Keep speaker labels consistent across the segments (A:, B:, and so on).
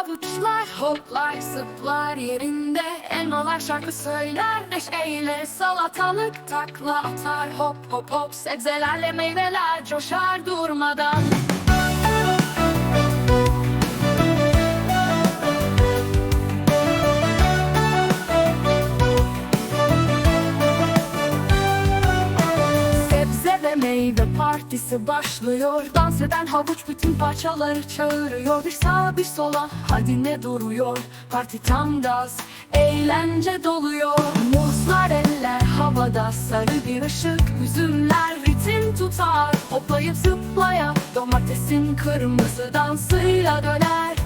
A: havuçlar hoplar zıplar yerinde. Elmalar şarkı söyler neşeyle Salatalık takla atar. Hop hop hop Sebzelerle meyveler coşar durmadan partisi başlıyor Dans eden havuç bütün parçaları çağırıyor. Bir sağa bir sola hadi ne duruyor? Parti tam gaz eğlence doluyor. Muzlar eller havada sarı bir ışık Üzümler ritim tutar. Hoplayıp zıplaya Domatesin kırmızı dansıyla döner.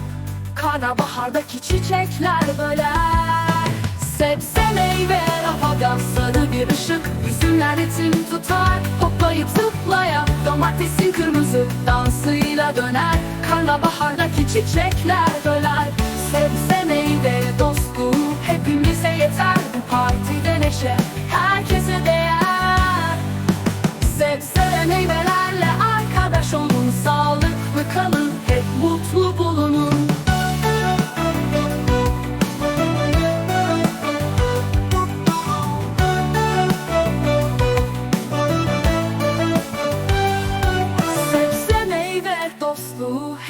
A: Karnabahardaki çiçekler böler. Sebze meyve havada sarı bir ışık Üzümler ritim tutar Domatesin kırmızı dansıyla döner Karnabahardaki çiçekler böler. Sebze meyve dostluğu hepimize yeter. Bu partide neşe herkese değer. Sebze ve meyvelerle arkadaş olun Sağlıklı kalın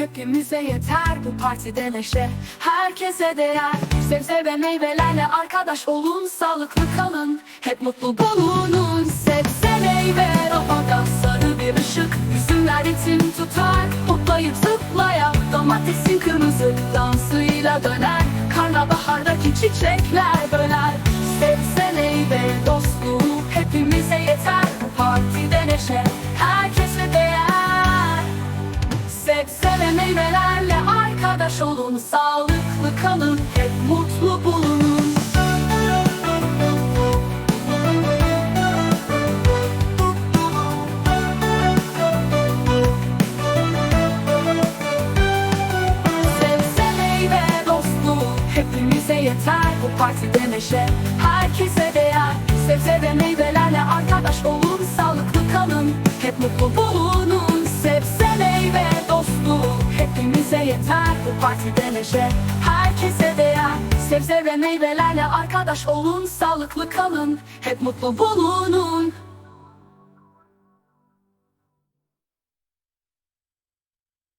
A: hepimize yeter Bu partide neşe herkese değer. Sebze ve meyvelerle arkadaş olun Sağlıklı kalın. Hep mutlu bulunun. Sebze meyve havada sarı bir ışık. Üzümler ritim tutar. Hoplayıp zıplaya Domatesin kırmızı dansıyla döner. Karnabahardaki çiçekler böler meyvelerle arkadaş olun Sağlıklı kalın hep mutlu bulunun. Sebze meyve dostluğu hepimize yeter. Bu partide neşe herkese değer. Sebze ve meyvelerle arkadaş olun Sağlıklı kalın hep mutlu bulunun yeter Bu partide neşe herkese değer Sebze ve meyvelerle arkadaş olun Sağlıklı kalın hep mutlu bulunun